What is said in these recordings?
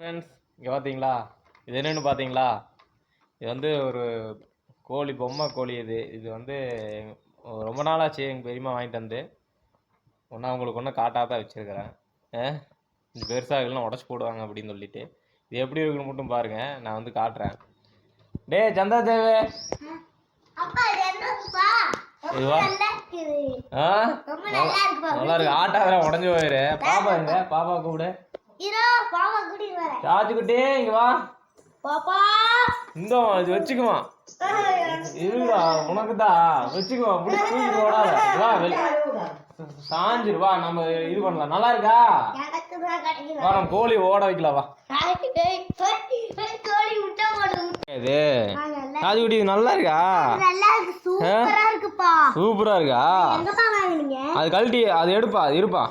Friends இங்கே பார்த்தீங்களா இது என்னென்னு பார்த்தீங்களா இது வந்து ஒரு கோழி பொம்மை கோழி இது. இது வந்து ரொம்ப நாளாச்சு எங்கள் பெரியம்மா வாங்கிட்டு வந்து. ஒன்றா உங்களுக்கு ஒன்றும் காட்டாதான் வச்சுருக்கிறேன். இது பெருசாகலாம் உடச்சி போடுவாங்க அப்படின்னு சொல்லிட்டு. இது எப்படி இருக்குன்னு மட்டும் பாருங்கள் நான் வந்து காட்டுறேன். டேய் சந்தா தேவே. இதுவா ஆ? நல்லா இருக்கு ஆட்டாத உடஞ்சி போயிரு. பாப்பா இங்க பாப்பா கூப்பிடு. ராஜுக்குட்டி இங்க வா. பாப்பா. இந்த இது வச்சுக்குமா. இருடா உனக்கு தான் வச்சுக்குமா இப்படி தூக்கிட்டு ஓடாத. வா வெளி சாஞ்சிரு வா நம்ம இது பண்ணலாம். நல்லா இருக்கா? வா நம்ம கோழி ஓட வைக்கலாம் வா. இது. ராஜுக்குட்டி இது நல்லா இருக்கா? நல்லா இருக்கு. சூப்பரா இருக்கா? அது கழட்டி அது எடுப்பா அது இருப்பா.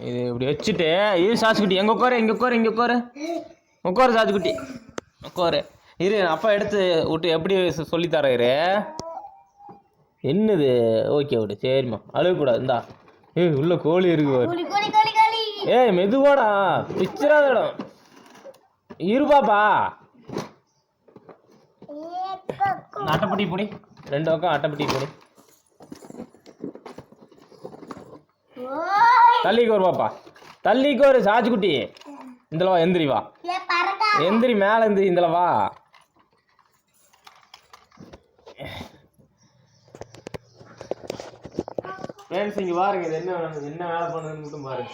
இது இப்படி வச்சுட்டு இது சாச்சுக்குட்டி எங்க உட்காரு இங்க உட்காரு இங்க உட்காரு. உட்காரு சாச்சுக்குட்டி உட்காரு. இரு அப்பா எடுத்து விட்டு எப்படி சொ- சொல்லித் தரேன் இரு. என்னது? ஓகே விடு. சரிம்மா. அழுகக்கூடாது. இந்தா. ஏய் உள்ள கோழி இருக்கு ஏய் மெதுவாடா. பிச்சிராத இடம். இருப்பாப்பா அட்டைப்பட்டி பொடி. ரெண்டு பக்கம் அட்டைப்பட்டி பொடி. தள்ளிக்கு ஒரு பாப்பா. தள்ளிக்கு ஒரு சாச்சுக்குட்டி இந்தல வா எந்திரி வா. எந்திரி மேல எந்திரி இந்தல வா. ஃப்ரெண்ட்ஸ் இங்க பாருங்க இது என்ன என்ன வேலை பண்ணுதுன்னு மட்டும் பாருங்க.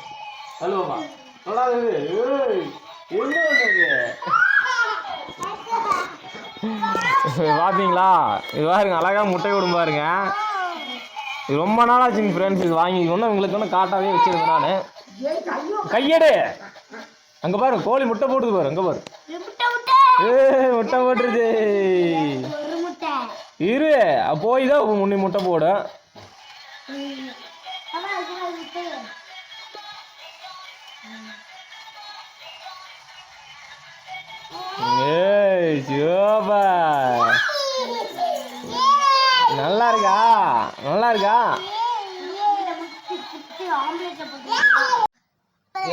சொல்லுவாப்பா சொல்லாது ஏய், என்ன இது. பாருங்க அழகா முட்டை விடும் பாருங்க. இது ரொம்ப நாளாச்சுங்க ஃப்ரெண்ட்ஸ் இது வாங்கி ஒன்றும் உங்களுக்கு ஒன்றும் காட்டாவே வச்சிருந்தேன் நான். கையடு. அங்கே பாரு கோழி முட்டை போட்டுது பாரு அங்கே பாரு. முட்டை முட்டை ஏ முட்டை போட்டுருச்சு. இரு போய் தான் முன்னி முட்டை போடும் அம்மா இது ஏய் நல்லா இருக்கா நல்லா இருக்கா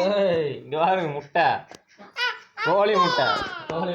ஏய் இங்க பாருங்க முட்டை. கோழி முட்டை. கோழி